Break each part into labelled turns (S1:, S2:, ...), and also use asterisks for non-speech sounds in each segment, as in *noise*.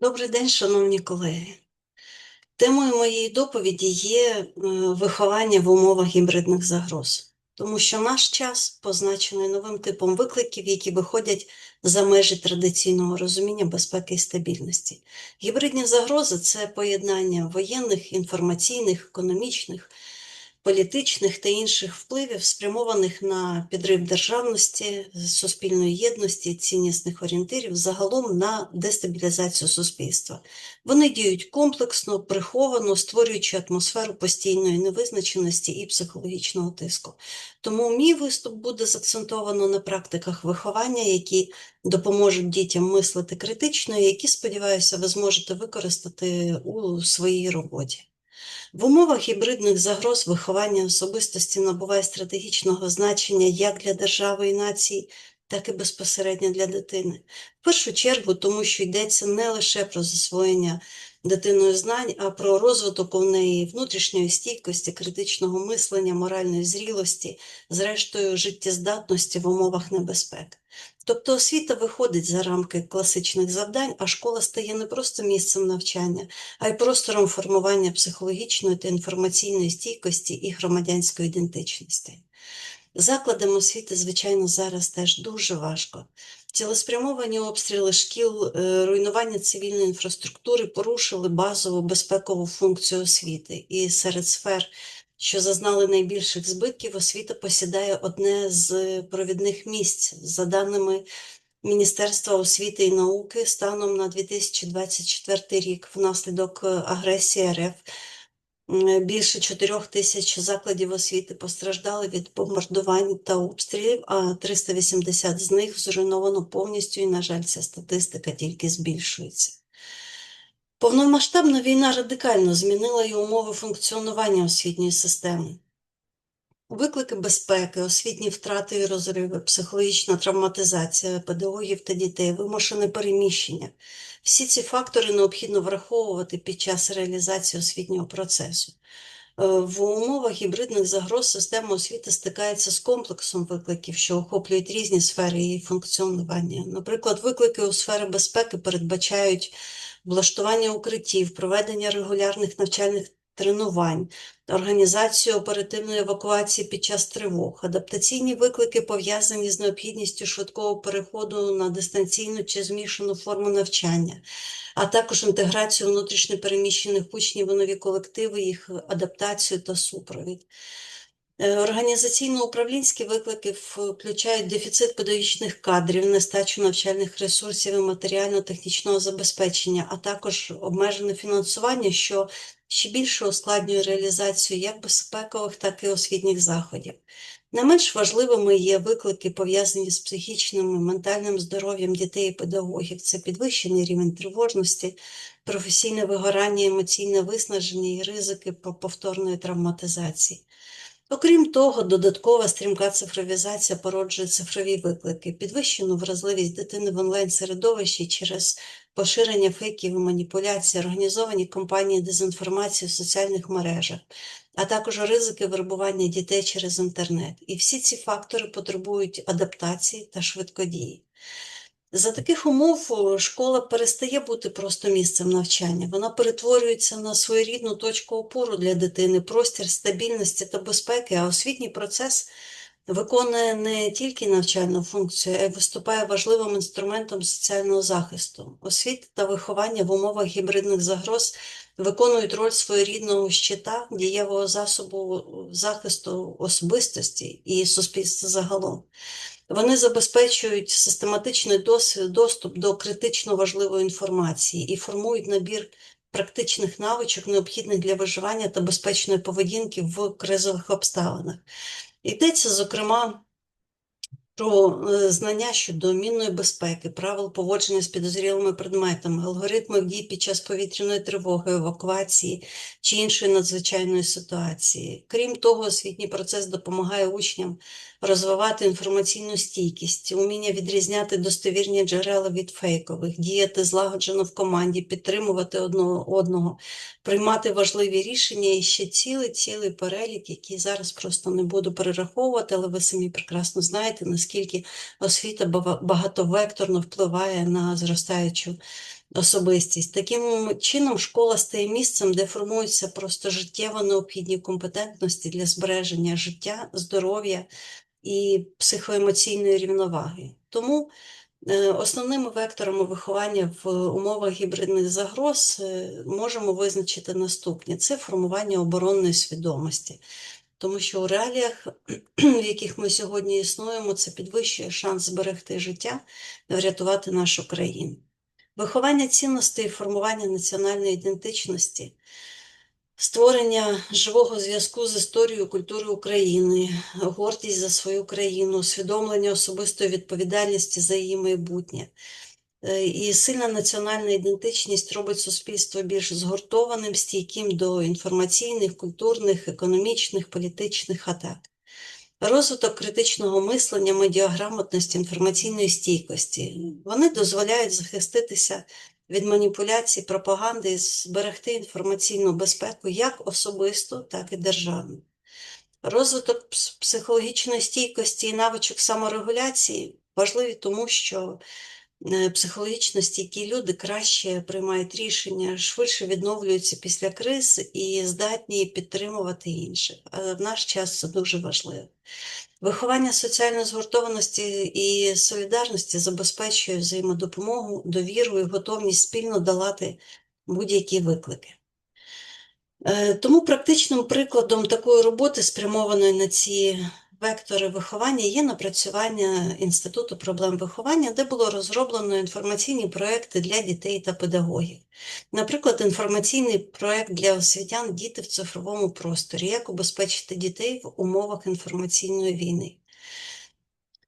S1: Добрий день, шановні колеги. Темою моєї доповіді є е, виховання в умовах гібридних загроз, тому що наш час позначений новим типом викликів, які виходять за межі традиційного розуміння безпеки і стабільності. Гібридні загрози це поєднання воєнних, інформаційних, економічних, політичних та інших впливів, спрямованих на підрив державності, суспільної єдності, ціннісних орієнтирів, загалом на дестабілізацію суспільства. Вони діють комплексно, приховано, створюючи атмосферу постійної невизначеності і психологічного тиску. Тому мій виступ буде закцентовано на практиках виховання, які допоможуть дітям мислити критично, які, сподіваюся, ви зможете використати у своїй роботі. В умовах гібридних загроз виховання особистості набуває стратегічного значення як для держави і нації, так і безпосередньо для дитини. В першу чергу, тому що йдеться не лише про засвоєння дитиною знань, а про розвиток у неї внутрішньої стійкості, критичного мислення, моральної зрілості, зрештою життєздатності в умовах небезпеки. Тобто освіта виходить за рамки класичних завдань, а школа стає не просто місцем навчання, а й простором формування психологічної та інформаційної стійкості і громадянської ідентичності. Закладам освіти, звичайно, зараз теж дуже важко. Цілеспрямовані обстріли шкіл, е, руйнування цивільної інфраструктури порушили базову безпекову функцію освіти. І серед сфер, що зазнали найбільших збитків, освіта посідає одне з провідних місць. За даними Міністерства освіти і науки, станом на 2024 рік, внаслідок е, агресії РФ. Більше 4 тисяч закладів освіти постраждали від бомбардувань та обстрілів, а 380 з них зруйновано повністю, і, на жаль, ця статистика тільки збільшується. Повномасштабна війна радикально змінила і умови функціонування освітньої системи. Виклики безпеки, освітні втрати і розриви, психологічна травматизація педагогів та дітей, вимушене переміщення. Всі ці фактори необхідно враховувати під час реалізації освітнього процесу. Е, в умовах гібридних загроз система освіти стикається з комплексом викликів, що охоплюють різні сфери її функціонування. Наприклад, виклики у сфері безпеки передбачають влаштування укриттів, проведення регулярних навчальних тренувань, організацію оперативної евакуації під час тривог, адаптаційні виклики пов'язані з необхідністю швидкого переходу на дистанційну чи змішану форму навчання, а також інтеграцію внутрішньопереміщених учнів у нові колективи, їх адаптацію та супровід. Е, організаційно-управлінські виклики включають дефіцит педагогічних кадрів, нестачу навчальних ресурсів і матеріально-технічного забезпечення, а також обмежене фінансування, що ще більше ускладнює реалізацію як безпекових, так і освітніх заходів. Не менш важливими є виклики, пов'язані з психічним і ментальним здоров'ям дітей і педагогів. Це підвищений рівень тривожності, професійне вигорання, емоційне виснаження і ризики повторної травматизації. Окрім того, додаткова стрімка цифровізація породжує цифрові виклики, підвищену вразливість дитини в онлайн-середовищі через поширення фейків і маніпуляцій, організовані кампанії дезінформації в соціальних мережах, а також ризики вербування дітей через інтернет. І всі ці фактори потребують адаптації та швидкодії. За таких умов школа перестає бути просто місцем навчання. Вона перетворюється на своєрідну точку опору для дитини, простір стабільності та безпеки, а освітній процес виконує не тільки навчальну функцію, а й виступає важливим інструментом соціального захисту. Освіта та виховання в умовах гібридних загроз виконують роль своєрідного щита, дієвого засобу захисту особистості і суспільства загалом. Вони забезпечують систематичний доступ до критично важливої інформації і формують набір практичних навичок, необхідних для виживання та безпечної поведінки в кризових обставинах. Йдеться, зокрема, про е, знання щодо мінної безпеки, правил поводження з підозрілими предметами, алгоритмів дій під час повітряної тривоги, евакуації чи іншої надзвичайної ситуації. Крім того, освітній процес допомагає учням розвивати інформаційну стійкість, уміння відрізняти достовірні джерела від фейкових, діяти злагоджено в команді, підтримувати одного одного, приймати важливі рішення і ще цілий цілий перелік, який зараз просто не буду перераховувати, але ви самі прекрасно знаєте, наскільки освіта багатовекторно впливає на зростаючу особистість. Таким чином, школа стає місцем, де формуються просто життєво необхідні компетентності для збереження життя, здоров'я і психоемоційної рівноваги. Тому е, основними векторами виховання в умовах гібридних загроз е, можемо визначити наступні: це формування оборонної свідомості. Тому що у реаліях, *clears throat* в яких ми сьогодні існуємо, це підвищує шанс зберегти життя, врятувати нашу країну. Виховання цінностей і формування національної ідентичності, створення живого зв'язку з історією культури України, гордість за свою країну, усвідомлення особистої відповідальності за її майбутнє. Е, І сильна національна ідентичність робить суспільство більш згуртованим, стійким до інформаційних, культурних, економічних, політичних атак. Розвиток критичного мислення, медіаграмотності, інформаційної стійкості. Вони дозволяють захиститися від маніпуляцій, пропаганди і зберегти інформаційну безпеку як особисто, так і державну. Розвиток психологічної стійкості і навичок саморегуляції важливі тому, що психологічно стійкі люди краще приймають рішення, швидше відновлюються після криз і здатні підтримувати інших. А в наш час це дуже важливо. Виховання соціальної згуртованості і солідарності забезпечує взаємодопомогу, довіру і готовність спільно долати будь-які виклики. Е, Тому практичним прикладом такої роботи, спрямованої на ці вектори виховання, є напрацювання Інституту проблем виховання, де було розроблено інформаційні проекти для дітей та педагогів. Наприклад, інформаційний проект для освітян Діти в цифровому просторі, як убезпечити дітей в умовах інформаційної війни.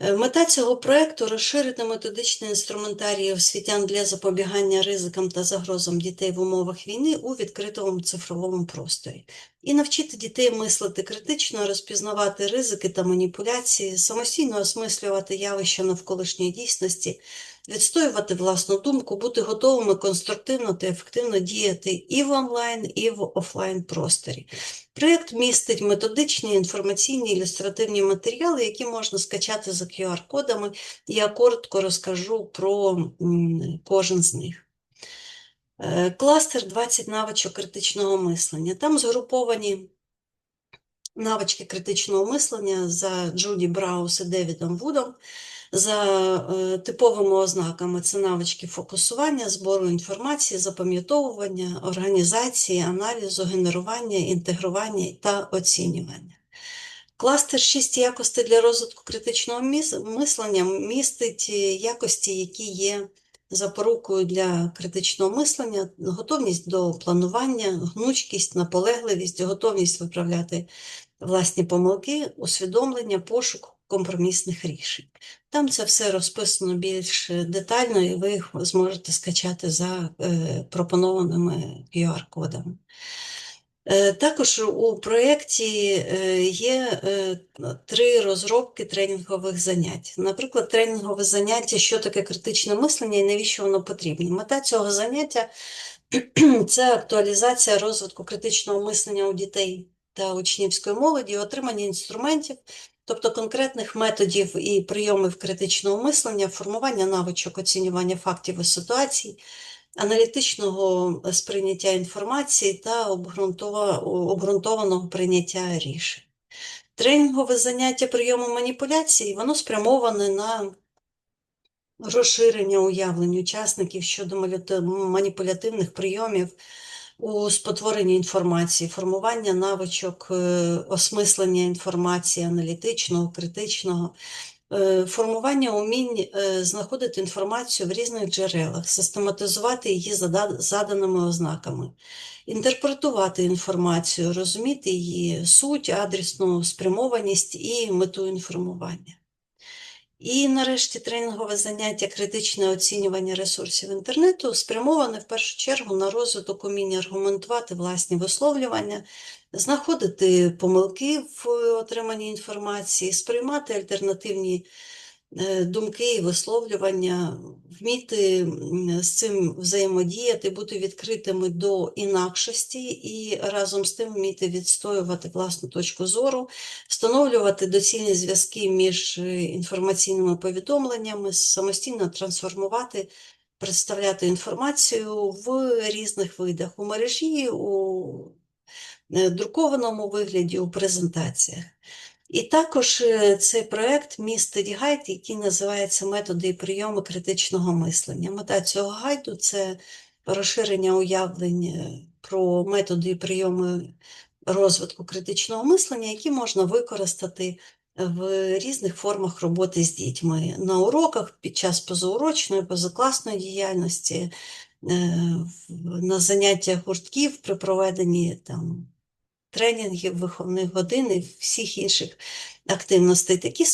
S1: Е, Мета цього проекту розширити методичний інструментарій освітян для запобігання ризикам та загрозам дітей в умовах війни у відкритому цифровому просторі. І навчити дітей мислити критично, розпізнавати ризики та маніпуляції, самостійно осмислювати явища навколишньої дійсності, відстоювати власну думку, бути готовими конструктивно та ефективно діяти і в онлайн, і в офлайн просторі. Проєкт містить методичні, інформаційні, ілюстративні матеріали, які можна скачати за QR-кодами. Я коротко розкажу про кожен з них. Е, Кластер 20 навичок критичного мислення. Там згруповані навички критичного мислення за Джуді Браус і Девідом Вудом. За е, типовими ознаками це навички фокусування, збору інформації, запам'ятовування, організації, аналізу, генерування, інтегрування та оцінювання. Кластер 6 якостей для розвитку критичного мислення містить е, якості, які є запорукою для критичного мислення, готовність до планування, гнучкість, наполегливість, готовність виправляти власні помилки, усвідомлення, пошук компромісних рішень. Там це все розписано більш детально, і ви їх зможете скачати за е, пропонованими QR-кодами. Е, Також у проєкті е, є три розробки тренінгових занять. Наприклад, тренінгове заняття, що таке критичне мислення і навіщо воно потрібно. Мета цього заняття *clears throat* це актуалізація розвитку критичного мислення у дітей та учнівської молоді, отримання інструментів, тобто конкретних методів і прийомів критичного мислення, формування навичок оцінювання фактів і ситуацій, аналітичного сприйняття інформації та обґрунтованого прийняття рішень. Тренінгове заняття прийому маніпуляцій, воно спрямоване на розширення уявлень учасників щодо маніпулятивних прийомів у спотворенні інформації, формування навичок е, осмислення інформації аналітичного, критичного, е, формування умінь е, знаходити інформацію в різних джерелах, систематизувати її за заданими ознаками, інтерпретувати інформацію, розуміти її суть, адресну спрямованість і мету інформування. І нарешті тренінгове заняття критичне оцінювання ресурсів інтернету спрямоване в першу чергу на розвиток уміння аргументувати власні висловлювання, знаходити помилки в отриманні інформації, сприймати альтернативні е, думки і висловлювання, вміти з цим взаємодіяти, бути відкритими до інакшості і разом з тим вміти відстоювати власну точку зору, встановлювати доцільні зв'язки між е, інформаційними повідомленнями, самостійно трансформувати представляти інформацію в різних видах у мережі, у е, друкованому вигляді, у презентаціях. І також е, цей проект містить гайд, який називається Методи і прийоми критичного мислення. Мета цього гайду це розширення уявлень е, про методи і прийоми розвитку критичного мислення, які можна використати в різних формах роботи з дітьми на уроках під час позаурочної, позакласної діяльності, е, на заняттях гуртків при проведенні там, тренінгів, виховних годин і всіх інших активностей. Такі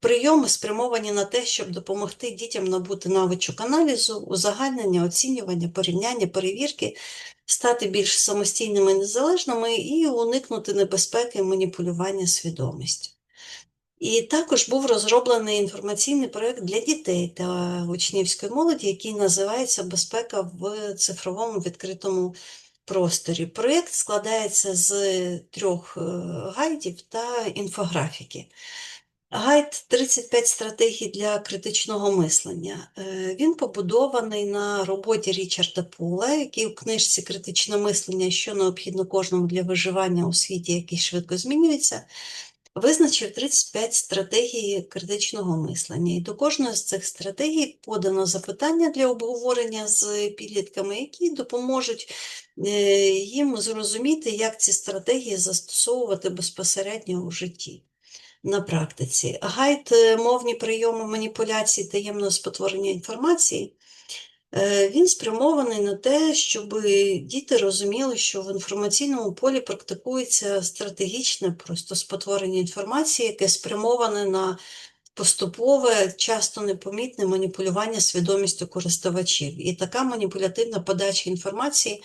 S1: прийоми спрямовані на те, щоб допомогти дітям набути навичок аналізу, узагальнення, оцінювання, порівняння, перевірки, стати більш самостійними і незалежними і уникнути небезпеки маніпулювання свідомістю. І також був розроблений інформаційний проєкт для дітей та учнівської молоді, який називається Безпека в цифровому відкритому просторі. Проєкт складається з трьох е, гайдів та інфографіки. Гайд 35 стратегій для критичного мислення. Е, Він побудований на роботі Річарда Пула, який у книжці Критичне мислення, що необхідно кожному для виживання у світі, який швидко змінюється, визначив 35 стратегій критичного мислення. І до кожної з цих стратегій подано запитання для обговорення з підлітками, які допоможуть їм зрозуміти, як ці стратегії застосовувати безпосередньо у житті. На практиці. Гайд е, мовні прийоми маніпуляції таємного спотворення інформації. е, Він спрямований на те, щоб діти розуміли, що в інформаційному полі практикується стратегічне просто спотворення інформації, яке спрямоване на поступове, часто непомітне маніпулювання свідомістю користувачів. І така маніпулятивна подача інформації е,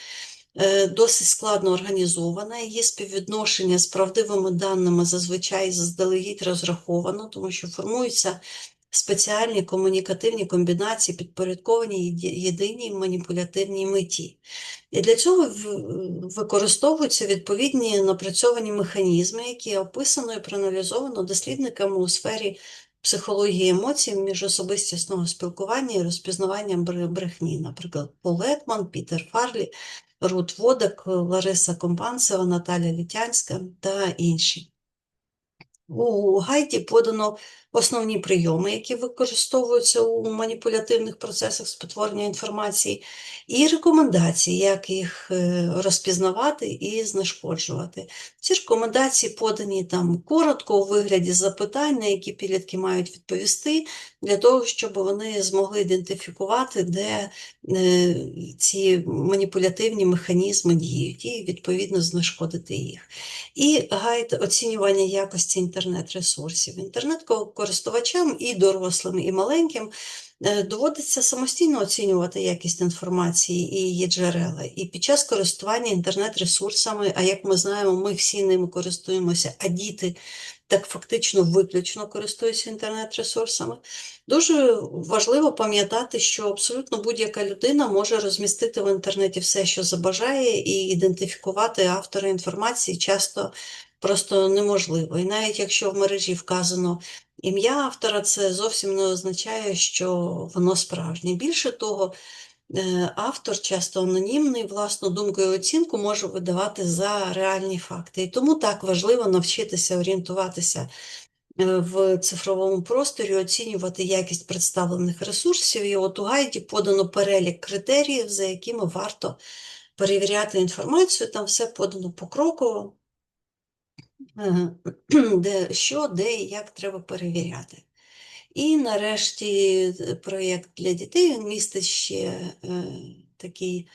S1: досить складно організована. Її співвідношення з правдивими даними зазвичай заздалегідь розраховано, тому що формуються спеціальні комунікативні комбінації, підпорядковані єдиній маніпулятивній меті. І для цього використовуються відповідні напрацьовані механізми, які описано і проаналізовано дослідниками у сфері психології емоцій, міжособистісного спілкування і розпізнавання брехні, наприклад, Пол Екман, Пітер Фарлі, Рут Водак, Лариса Компанцева, Наталя Літянська та інші. У гайді подано основні прийоми, які використовуються у маніпулятивних процесах спотворення інформації, і рекомендації, як їх е, розпізнавати і знешкоджувати. Ці рекомендації подані там коротко у вигляді запитань, на які підлітки мають відповісти, для того, щоб вони змогли ідентифікувати, де е, ці маніпулятивні механізми діють, і відповідно знешкодити їх. І гайд оцінювання якості інтернет-ресурсів. Інтернет-користувачам і дорослим, і маленьким доводиться самостійно оцінювати якість інформації і її джерела. І під час користування інтернет-ресурсами, а як ми знаємо, ми всі ними користуємося, а діти так фактично виключно користуються інтернет-ресурсами. Дуже важливо пам'ятати, що абсолютно будь-яка людина може розмістити в інтернеті все, що забажає, і ідентифікувати автора інформації часто просто неможливо. І навіть якщо в мережі вказано ім'я автора, це зовсім не означає, що воно справжнє. Більше того, е, автор, часто анонімний, власну думку і оцінку може видавати за реальні факти. І тому так важливо навчитися орієнтуватися е, в цифровому просторі, оцінювати якість представлених ресурсів. І от у гайді подано перелік критеріїв, за якими варто перевіряти інформацію. Там все подано покроково, *clears throat* де, що, де і як треба перевіряти. І нарешті е, проєкт для дітей містить ще е, такий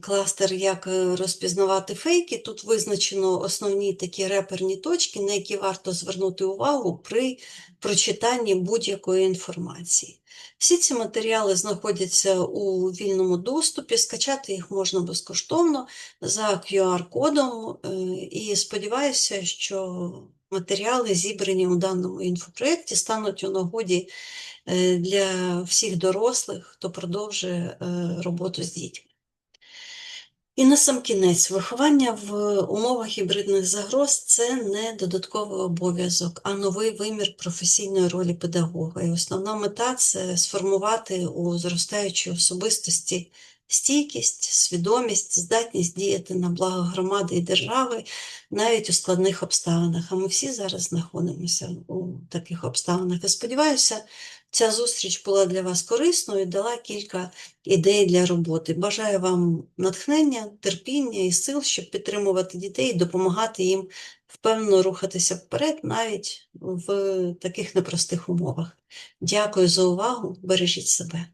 S1: кластер, як е, розпізнавати фейки. Тут визначено основні такі реперні точки, на які варто звернути увагу при прочитанні будь-якої інформації. Всі ці матеріали знаходяться у вільному доступі, скачати їх можна безкоштовно за QR-кодом. е, І сподіваюся, що матеріали, зібрані у даному інфопроєкті, стануть у нагоді е, для всіх дорослих, хто продовжує роботу з дітьми. І на сам кінець, виховання в умовах гібридних загроз це не додатковий обов'язок, а новий вимір професійної ролі педагога. І основна мета це сформувати у зростаючій особистості стійкість, свідомість, здатність діяти на благо громади і держави навіть у складних обставинах. А ми всі зараз знаходимося у таких обставинах. І сподіваюся, ця зустріч була для вас корисною і дала кілька ідей для роботи. Бажаю вам натхнення, терпіння і сил, щоб підтримувати дітей і допомагати їм впевнено рухатися вперед навіть в таких непростих умовах. Дякую за увагу. Бережіть себе.